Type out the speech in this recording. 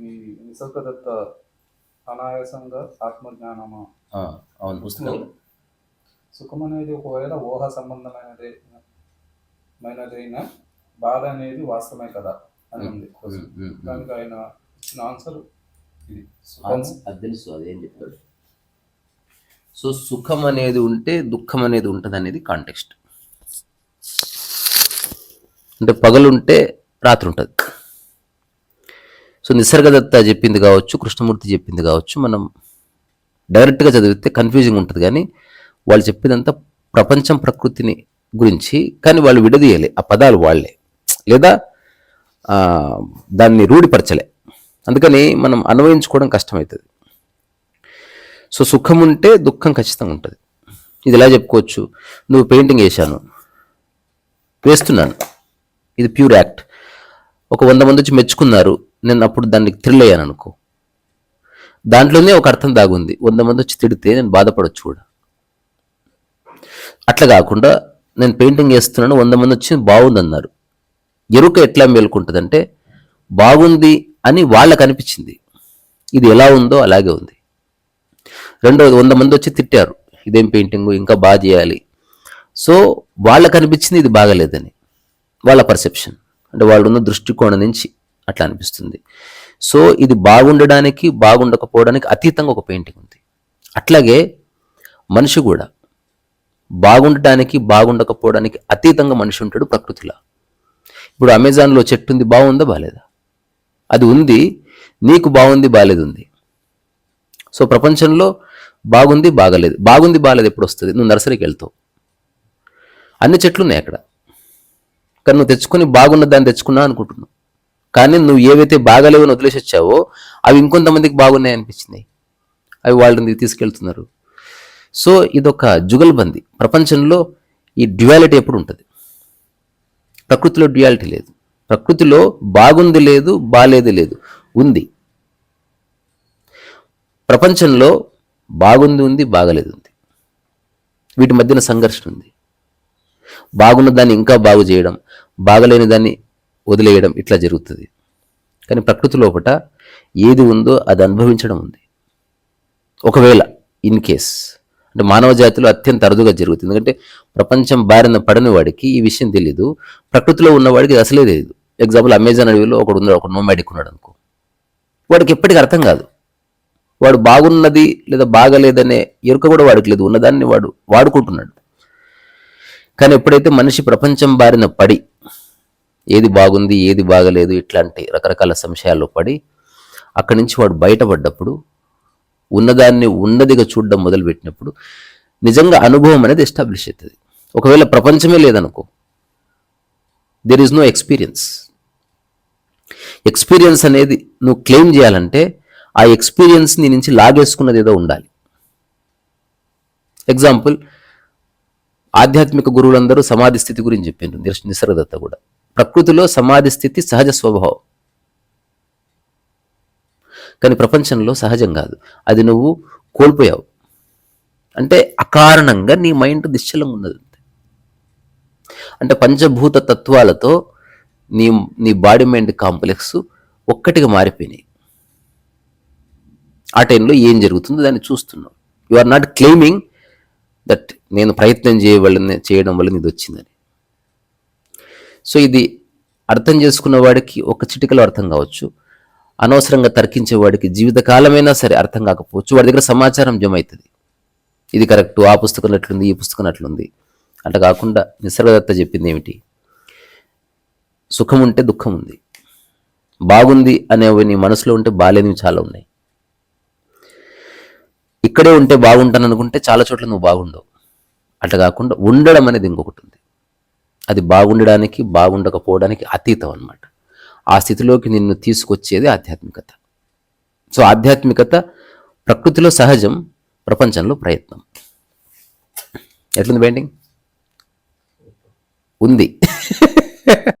ఈ నిసర్గదత్త అనాయాసంగా ఆత్మజ్ఞానమా? అవును పుస్తకం. సుఖం అనేది ఒకవేళ ఊహ సంబంధమైనదే మైనదైన బాధ అనేది వాస్తవమే కదా అని ఉంది. దానికి ఆయన ఇచ్చిన ఆన్సర్ ఇది. తెలుసు అదేం చెప్పాడు సో సుఖం అనేది ఉంటే దుఃఖం అనేది ఉంటుంది అనేది కాంటెక్స్ట్ అంటే పగలుంటే రాత్రి ఉంటుంది. సో నిసర్గదత్త చెప్పింది కావచ్చు కృష్ణమూర్తి చెప్పింది కావచ్చు మనం డైరెక్ట్గా చదివితే కన్ఫ్యూజింగ్ ఉంటుంది. కానీ వాళ్ళు చెప్పేదంతా ప్రపంచం ప్రకృతిని గురించి కానీ వాళ్ళు విడదీయాలి. ఆ పదాలు వాళ్ళే. లేదా దాన్ని రూఢిపరచలే. అందుకని మనం అన్వయించుకోవడం కష్టమవుతుంది సో సుఖం ఉంటే దుఃఖం ఖచ్చితంగా ఉంటుంది. ఇది ఎలా చెప్పుకోవచ్చు? నువ్వు పెయింటింగ్ వేశాను. వేస్తున్నాను. ఇది ప్యూర్ యాక్ట్. ఒక వంద మంది వచ్చి మెచ్చుకున్నారు. నేను అప్పుడు దానికి థ్రిల్ అయ్యాను అనుకో. దాంట్లోనే ఒక అర్థం దాగుంది. వంద మంది వచ్చి తిడితే నేను బాధపడొచ్చు కూడా. అట్లా కాకుండా నేను పెయింటింగ్ వేస్తున్నాను వంద మంది వచ్చి బాగుందన్నారు. ఎరుక ఎట్లా మేలుకుంటుందంటే బాగుంది అని వాళ్ళకి అనిపించింది. ఇది ఎలా ఉందో అలాగే ఉంది. రెండవది వంద మంది వచ్చి తిట్టారు. ఇదేం పెయింటింగ్? ఇంకా బాగా చేయాలి. సో వాళ్ళకి అనిపించింది ఇది బాగలేదని. వాళ్ళ పర్సెప్షన్. అంటే వాళ్ళు ఉన్న దృష్టికోణం నుంచి. అట్లా అనిపిస్తుంది. సో ఇది బాగుండడానికి బాగుండకపోవడానికి అతీతంగా ఒక పెయింటింగ్ ఉంది. అట్లాగే మనిషి కూడా బాగుండటానికి బాగుండకపోవడానికి అతీతంగా మనిషి ఉంటాడు ప్రకృతిలో. ఇప్పుడు అమెజాన్లో చెట్టు ఉంది బాగుందా బాగాలేదా అది ఉంది నీకు బాగుంది బాగాలేదు ఉంది. సో ప్రపంచంలో బాగుంది బాగలేదు. బాగుంది బాగాలేదు ఎప్పుడు వస్తుంది? నువ్వు నర్సరీకి వెళ్తావు. అన్ని చెట్లు ఉన్నాయి అక్కడ. కానీ నువ్వు తెచ్చుకొని బాగున్న దాన్ని తెచ్చుకున్నా అనుకుంటున్నావు. కానీ నువ్వు ఏవైతే బాగాలేవని వదిలేసి వచ్చావో అవి ఇంకొంతమందికి బాగున్నాయి అనిపించింది అవి వాళ్ళని తీసుకెళ్తున్నారు. సో ఇదొక జుగల్బంది. ప్రపంచంలో ఈ డ్యువాలిటీ ఎప్పుడు ఉంటుంది? ప్రకృతిలో డ్యువాలిటీ లేదు. ప్రకృతిలో బాగుంది లేదు బాలేదు లేదు. ఉంది. ప్రపంచంలో బాగుంది ఉంది బాగలేదు ఉంది. వీటి మధ్యన సంఘర్షణ ఉంది. బాగున్న దాన్ని ఇంకా బాగు చేయడం బాగలేని దాన్ని వదిలేయడం ఇట్లా జరుగుతుంది. కానీ ప్రకృతి లోపట ఏది ఉందో అది అనుభవించడం ఉంది. ఒకవేళ ఇన్ కేస్ అంటే మానవ జాతిలో అత్యంత అరుదుగా జరుగుతుంది. ఎందుకంటే ప్రపంచం బారిన పడని వాడికి ఈ విషయం తెలియదు ప్రకృతిలో ఉన్నవాడికి అసలే తెలియదు ఎగ్జాంపుల్ అమెజాన్ అడవిలో ఒకడు ఉన్నాడు ఒక నోమాడిక్ ఉన్నాడు అనుకో. వాడికి ఎప్పటికీ అర్థం కాదు. వాడు బాగున్నది లేదా బాగలేదనే ఎరుక కూడా వాడికి లేదు. ఉన్నదాన్ని వాడు వాడుకుంటున్నాడు. కానీ ఎప్పుడైతే మనిషి ప్రపంచం బారిన పడి ఏది బాగుంది ఏది బాగలేదు ఇట్లాంటి రకరకాల సంశయాల్లో పడి అక్కడి నుంచి వాడు బయటపడ్డప్పుడు ఉన్నదాన్ని ఉన్నదిగా చూడడం మొదలుపెట్టినప్పుడు నిజంగా అనుభవం అనేది ఎస్టాబ్లిష్ అవుతుంది. ఒకవేళ ప్రపంచమే లేదనుకో there is no experience experience అనేది నువ్వు క్లెయిమ్ చేయాలంటే ఆ ఎక్స్పీరియన్స్ నీ నుంచి లాగేసుకున్నది ఏదో ఉండాలి. ఎగ్జాంపుల్ ఆధ్యాత్మిక గురువులందరూ సమాధి స్థితి గురించి చెప్పిండ్రు నిస్- నిసర్గదత్త కూడా. ప్రకృతిలో సమాధి స్థితి సహజ స్వభావం. కానీ ప్రపంచంలో సహజం కాదు. అది నువ్వు కోల్పోయావు. అంటే అకారణంగా నీ మైండ్ నిశ్చలంగా ఉన్నది అంటే పంచభూత తత్వాలతో నీ నీ బాడీ మైండ్ కాంప్లెక్స్ ఒక్కటిగా మారిపోయినాయి. ఆ టైంలో ఏం జరుగుతుందో దాన్ని చూస్తున్నావు. You are not claiming that నేను ప్రయత్నం చేయవల్ల చేయడం వల్ల ఇది వచ్చిందని. సో ఇది అర్థం చేసుకున్న వాడికి ఒక చిటికలో అర్థం కావచ్చు. అనవసరంగా తర్కించే వాడికి జీవితకాలమైనా సరే అర్థం కాకపోవచ్చు. వాడి దగ్గర సమాచారం జమ అవుతుంది ఇది కరెక్ట్. ఆ పుస్తకం అట్లుంది ఈ పుస్తకం అట్లుంది అట్లా కాకుండా నిసర్గదత్త చెప్పింది ఏమిటి? సుఖం ఉంటే దుఃఖం ఉంది. బాగుంది అనేవి నీ మనసులో ఉంటే బాగాలేనివి చాలా ఉన్నాయి. ఇక్కడే ఉంటే బాగుంటాను అనుకుంటే చాలా చోట్ల నువ్వు బాగుండవు. అట్లా కాకుండా ఉండడం అనేది ఇంకొకటి ఉంది. అది బాగుండడానికి బాగుండకపోవడానికి అతీతం అన్నమాట. ఆ స్థితిలోకి నిన్ను తీసుకొచ్చేది ఆధ్యాత్మికత. సో ఆధ్యాత్మికత ప్రకృతిలో సహజం ప్రపంచంలో ప్రయత్నం. ఎట్లుంది పెయింటింగ్ ఉంది.